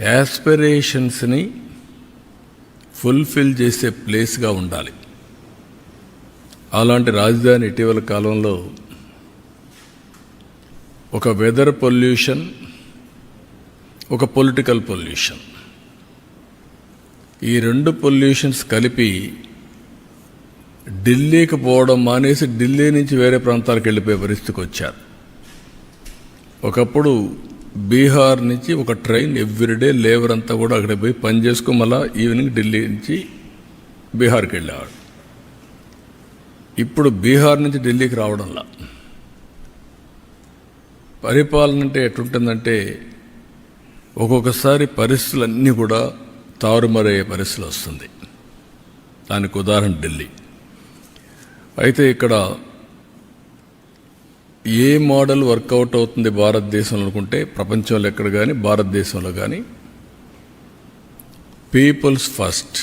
యాస్పిరేషన్స్ని fulfil చేసే ప్లేస్గా ఉండాలి. అలాంటి రాజధాని ఇటీవల కాలంలో ఒక వెదర్ పొల్యూషన్ ఒక పొలిటికల్ పొల్యూషన్. ఈ రెండు పొల్యూషన్స్ కలిపి ఢిల్లీకి పోవడం మానేసి ఢిల్లీ నుంచి వేరే ప్రాంతాలకు వెళ్ళిపోయే పరిస్థితికి వచ్చారు. ఒకప్పుడు బీహార్ నుంచి ఒక ట్రైన్ ఎవ్రీడే లేబర్ అంతా కూడా అక్కడ పోయి పని చేసుకుని మళ్ళా ఈవినింగ్ ఢిల్లీ నుంచి బీహార్కి వెళ్ళేవాడు. ఇప్పుడు బీహార్ నుంచి ఢిల్లీకి రావడంలా. పరిపాలన అంటే ఎటుంటుందంటే ఒక్కొక్కసారి పరిస్థితులన్నీ కూడా తారుమారయ్యే పరిస్థితులు వస్తుంది. దానికి ఉదాహరణ ఢిల్లీ. అయితే ఇక్కడ ఏ మోడల్ వర్కౌట్ అవుతుంది భారతదేశంలో అనుకుంటే ప్రపంచంలో ఎక్కడ కానీ భారతదేశంలో కానీ పీపుల్స్ ఫస్ట్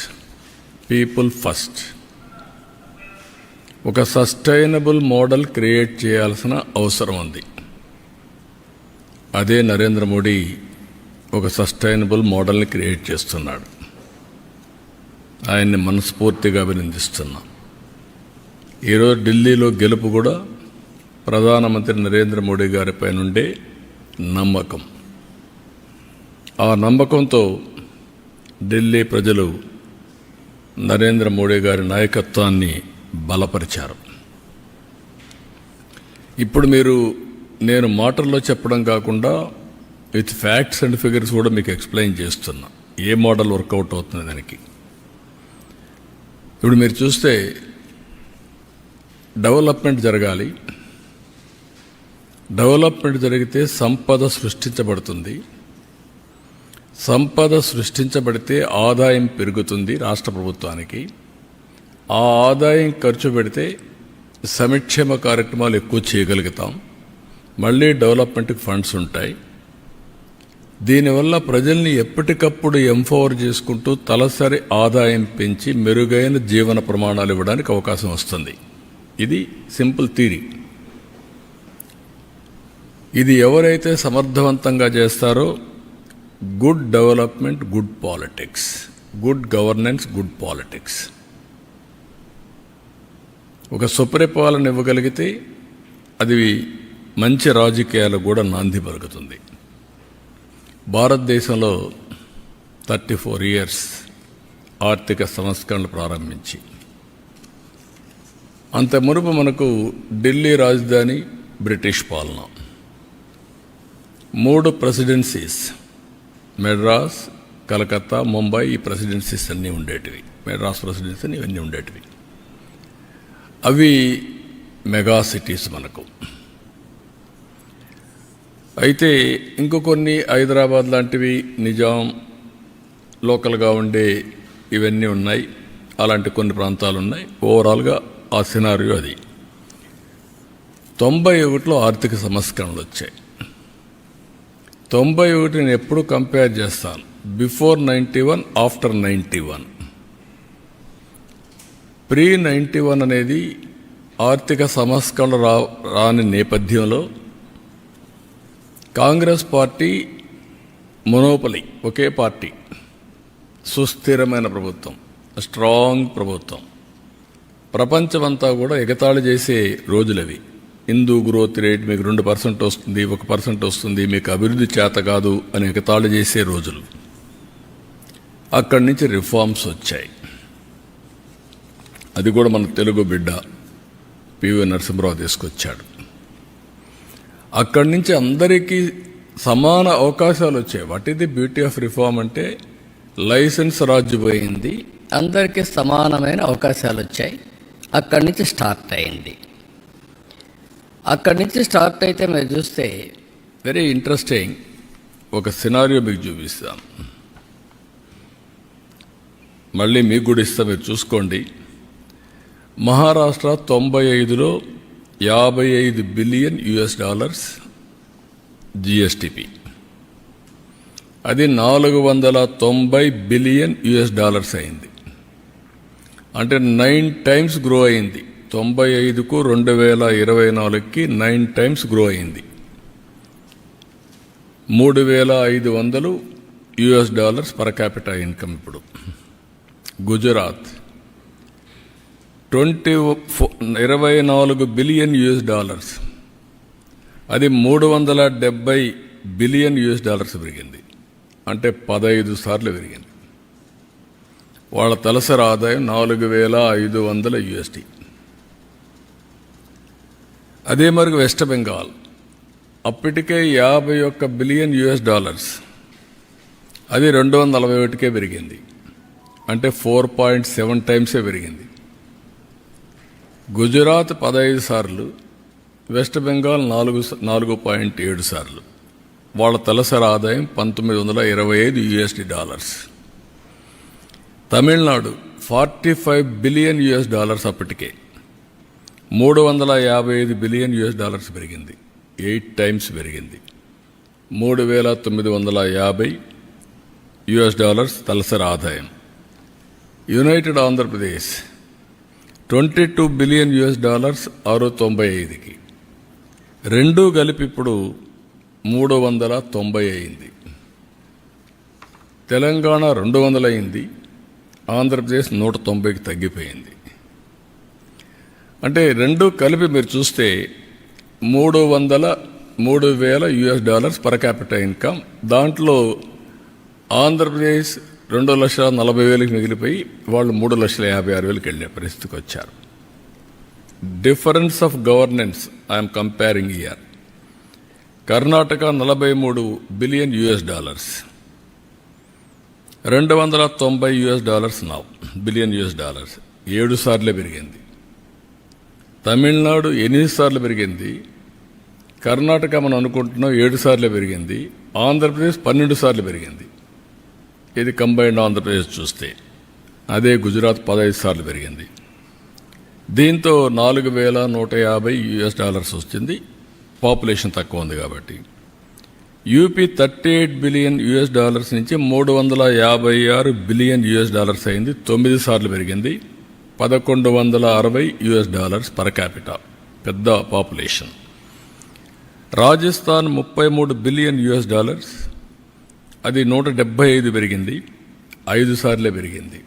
పీపుల్ ఫస్ట్ ఒక సస్టైనబుల్ మోడల్ క్రియేట్ చేయాల్సిన అవసరం ఉంది. అదే నరేంద్ర మోడీ ఒక సస్టైనబుల్ మోడల్ని క్రియేట్ చేస్తున్నాడు. ఆయన్ని మనస్ఫూర్తిగా అభినందిస్తున్నాం. ఈరోజు ఢిల్లీలో గెలుపు కూడా ప్రధానమంత్రి నరేంద్ర మోడీ గారిపై నుండే నమ్మకం. ఆ నమ్మకంతో ఢిల్లీ ప్రజలు నరేంద్ర మోడీ గారి నాయకత్వాన్ని బలపరిచారు. ఇప్పుడు మీరు నేను మాటల్లో చెప్పడం కాకుండా విత్ ఫ్యాక్ట్స్ అండ్ ఫిగర్స్ కూడా మీకు ఎక్స్ప్లెయిన్ చేస్తున్నా. ఏ మోడల్ వర్కౌట్ అవుతుంది దానికి? ఇప్పుడు మీరు చూస్తే డెవలప్మెంట్ జరగాలి. డెవలప్మెంట్ జరిగితే సంపద సృష్టించబడుతుంది. సంపద సృష్టించబడితే ఆదాయం పెరుగుతుంది రాష్ట్ర ప్రభుత్వానికి. ఆ ఆదాయం ఖర్చు పెడితే సంక్షేమ కార్యక్రమాలు ఎక్కువ చేయగలుగుతాం. మళ్ళీ డెవలప్మెంట్కి ఫండ్స్ ఉంటాయి. దీనివల్ల ప్రజల్ని ఎప్పటికప్పుడు ఎంపవర్ చేసుకుంటూ తలసరి ఆదాయం పెంచి మెరుగైన జీవన ప్రమాణాలు ఇవ్వడానికి అవకాశం వస్తుంది. ఇది సింపుల్ థీరీ ఇది ఎవరైతే సమర్థవంతంగా చేస్తారో good development good politics good governance good politics ఒక సుపరిపాలన ఇవ్వగలిగితే అది మంచి రాజకీయాలు కూడా నాంది పలుకుతుంది. భారతదేశంలో థర్టీ ఫోర్ ఇయర్స్ ఆర్థిక సంస్కరణలు ప్రారంభించి అంత మునుపు మనకు ఢిల్లీ రాజధాని బ్రిటిష్ పాలన. మూడు ప్రెసిడెన్సీస్ మెడ్రాస్ కలకత్తా ముంబై ఈ ప్రెసిడెన్సీస్ అన్నీ ఉండేటివి. మెడ్రాస్ ప్రెసిడెన్సీ ఇవన్నీ ఉండేటివి. అవి మెగా సిటీస్ మనకు. అయితే ఇంకో కొన్ని హైదరాబాద్ లాంటివి నిజాం లోకల్గా ఉండే ఇవన్నీ ఉన్నాయి. అలాంటి కొన్ని ప్రాంతాలు ఉన్నాయి ఓవరాల్గా ఆ సినారియో అది. తొంభై ఒకటిలో ఆర్థిక సంస్కరణలు వచ్చాయి. తొంభై ఒకటి నేను ఎప్పుడు కంపేర్ చేస్తాను. Before ninety one after ninety one pre ninety one అనేది ఆర్థిక సంస్కరణ రా రాని నేపథ్యంలో కాంగ్రెస్ పార్టీ మొనోపలి ఒకే పార్టీ. సుస్థిరమైన ప్రభుత్వం స్ట్రాంగ్ ప్రభుత్వం. ప్రపంచమంతా కూడా ఎగతాళి చేసే రోజులవి. హిందూ గ్రోత్ రేట్ మీకు రెండు పర్సెంట్ వస్తుంది ఒక పర్సెంట్ వస్తుంది మీకు అభివృద్ధి చేత కాదు అని ఎగతాళి చేసే రోజులు. అక్కడి నుంచి రిఫార్మ్స్ వచ్చాయి. అది కూడా మన తెలుగు బిడ్డ పివి నరసింహరావు తీసుకొచ్చాడు. అక్కడి నుంచి అందరికీ సమాన అవకాశాలు వచ్చాయి. వాట్ ఇది బ్యూటీ ఆఫ్ రిఫార్మ్ అంటే లైసెన్స్ రాజు పోయింది అందరికీ సమానమైన అవకాశాలు వచ్చాయి. అక్కడి నుంచి స్టార్ట్ అయింది. అక్కడి నుంచి స్టార్ట్ అయితే మీరు చూస్తే వెరీ ఇంట్రెస్టింగ్ ఒక సినారియో మీకు చూపిస్తాను మళ్ళీ మీకు కూడా ఇస్తా మీరు చూసుకోండి. మహారాష్ట్ర తొంభై ఐదులో యాభై ఐదు బిలియన్ యుఎస్ డాలర్స్ జిఎస్టిపి. అది నాలుగు వందల తొంభై బిలియన్ యుఎస్ డాలర్స్ అయింది. అంటే నైన్ టైమ్స్ గ్రో అయింది. తొంభై ఐదుకు రెండు వేల ఇరవై నాలుగుకి నైన్ టైమ్స్ గ్రో అయింది. మూడు వేల ఐదు వందలు US dollars per capital income ఇప్పుడు. గుజరాత్ ట్వంటీ ఇరవై నాలుగు బిలియన్ యుఎస్ డాలర్స్. అది మూడు వందల డెబ్బై బిలియన్ యుఎస్ డాలర్స్ పెరిగింది. అంటే పదహైదు సార్లు పెరిగింది. వాళ్ళ తలసరి ఆదాయం నాలుగు వేల ఐదు వందల యుఎస్టీ. అదే మరి వెస్ట్ బెంగాల్. అప్పటికే యాభై ఒక్క బిలియన్ యుఎస్ డాలర్స్. అది రెండు వందల నలభై ఒకటికే పెరిగింది. అంటే ఫోర్ పాయింట్ సెవెన్ టైమ్సే పెరిగింది. గుజరాత్ పదహైదు సార్లు వెస్ట్ బెంగాల్ నాలుగు స- నాలుగు పాయింట్ ఏడు సార్లు. వాళ్ళ తలసరి ఆదాయం పంతొమ్మిది వందల ఇరవై ఐదు USD dollars. Tamil Nadu forty five billion US dollars అప్పటికే. మూడు వందల యాభై ఐదు బిలియన్ యుఎస్ డాలర్స్ పెరిగింది. ఎయిట్ టైమ్స్ పెరిగింది. మూడు వేల తొమ్మిది వందల యాభై యుఎస్ డాలర్స్ తలసరి ఆదాయం. United Andhra Pradesh twenty two billion US dollars ఆరు తొంభై ఐదుకి. రెండూ కలిపి ఇప్పుడు మూడు వందల తొంభై అయింది. తెలంగాణ రెండు వందల అయింది ఆంధ్రప్రదేశ్ నూట తొంభైకి తగ్గిపోయింది. అంటే రెండు కలిపి మీరు చూస్తే మూడు వందల మూడు వేల US dollars per capital income. దాంట్లో ఆంధ్రప్రదేశ్ రెండు లక్షల నలభై వేలకు మిగిలిపోయి వాళ్ళు మూడు లక్షల యాభై ఆరు వేలకు వెళ్ళే పరిస్థితికి వచ్చారు. Difference of governance I'm comparing year Karnataka నలభై మూడు బిలియన్ యుఎస్ డాలర్స్. రెండు వందల తొంభై యుఎస్ డాలర్స్ నా బిలియన్ యుఎస్ డాలర్స్. ఏడు సార్లే పెరిగింది. తమిళనాడు ఎనిమిది సార్లు పెరిగింది. కర్ణాటక మనం అనుకుంటున్నాం ఏడు సార్లు పెరిగింది. ఆంధ్రప్రదేశ్ పన్నెండు సార్లు పెరిగింది. ఇది కంబైన్డ్ ఆంధ్రప్రదేశ్ చూస్తే అదే గుజరాత్ పదహైదు సార్లు పెరిగింది. దీంతో నాలుగు వేల నూట యాభై యుఎస్ డాలర్స్ వచ్చింది పాపులేషన్ తక్కువ ఉంది కాబట్టి. UP thirty eight billion US dollars నుంచి మూడు వందల యాభై ఆరు బిలియన్ యుఎస్ డాలర్స్ అయింది. తొమ్మిది సార్లు పెరిగింది. పదకొండు వందల అరవై యుఎస్ డాలర్స్ పర్ క్యాపిటా. పెద్ద పాపులేషన్. రాజస్థాన్ ముప్పై మూడు బిలియన్ యుఎస్ డాలర్స్. అది నూట డెబ్భై ఐదు పెరిగింది. ఐదు సార్లే పెరిగింది.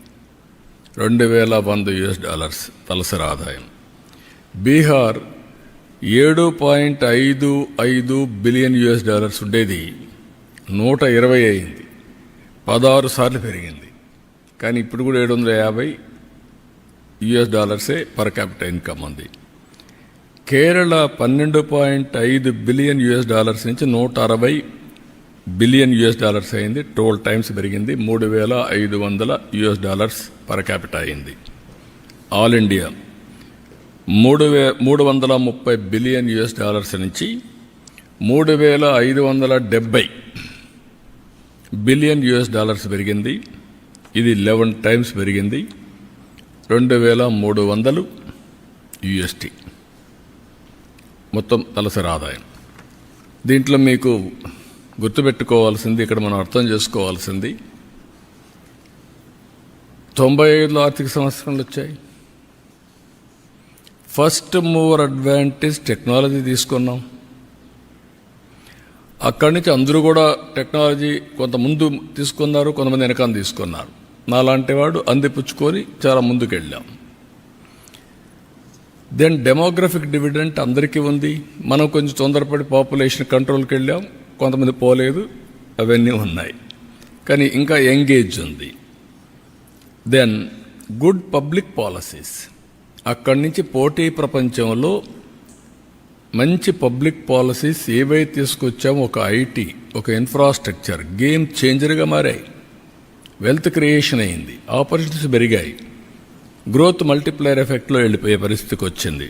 రెండు వేల వంద యుఎస్ డాలర్స్ తలసరి ఆదాయం. బీహార్ ఏడు పాయింట్ ఐదు ఐదు బిలియన్ యుఎస్ డాలర్స్ ఉండేది. నూట ఇరవై అయింది. పదహారు సార్లు పెరిగింది. కానీ ఇప్పుడు కూడా ఏడు వందల యాభై యుఎస్ డాలర్సే పర్ క్యాపిటల్ ఇన్కమ్ ఉంది. కేరళ పన్నెండు పాయింట్ ఐదు బిలియన్ యుఎస్ డాలర్స్ నుంచి నూట అరవై బిలియన్ యుఎస్ డాలర్స్ అయింది. టోల్ టైమ్స్ పెరిగింది. మూడు వేల ఐదు వందల యుఎస్ డాలర్స్ పర్ క్యాపిట అయింది. ఆల్ ఇండియా మూడు వే మూడు వందల ముప్పై బిలియన్ యుఎస్ డాలర్స్ నుంచి మూడు వేల ఐదు వందల డెబ్బై బిలియన్ యుఎస్ డాలర్స్ పెరిగింది. ఇది లెవెన్ టైమ్స్ పెరిగింది. రెండు వేల మూడు వందలు యుఎస్టీ. మొత్తం తలసరి ఆదాయం. దీంట్లో మీకు గుర్తుపెట్టుకోవాల్సింది ఇక్కడ మనం అర్థం చేసుకోవాల్సింది తొంభై ఐదులో ఆర్థిక సంవత్సరాలు వచ్చాయి. ఫస్ట్ మూవర్ అడ్వాంటేజ్ టెక్నాలజీ తీసుకున్నాం. అక్కడి నుంచి అందరూ కూడా టెక్నాలజీ కొంత ముందు తీసుకున్నారు కొంతమంది వెనకాల తీసుకున్నారు. నాలాంటి వాడు అందిపుచ్చుకొని చాలా ముందుకెళ్ళాం. దెన్ డెమోగ్రఫిక్ డివిడెంట్ అందరికీ ఉంది. మనం కొంచెం తొందరపడి పాపులేషన్ కంట్రోల్కి వెళ్ళాం. కొంతమంది పోలేదు. అవన్నీ ఉన్నాయి. కానీ ఇంకా ఎంగేజ్ ఉంది. దెన్ గుడ్ పబ్లిక్ పాలసీస్ అక్కడి నుంచి పోటీ ప్రపంచంలో మంచి పబ్లిక్ పాలసీస్ ఏవైతే తీసుకొచ్చామో ఒక ఐటీ ఒక ఇన్ఫ్రాస్ట్రక్చర్ గేమ్ చేంజర్గా మారాయి. వెల్త్ క్రియేషన్ అయింది. ఆపర్చునిటీస్ పెరిగాయి. గ్రోత్ మల్టిప్లైర్ ఎఫెక్ట్లో వెళ్ళిపోయే పరిస్థితికి వచ్చింది.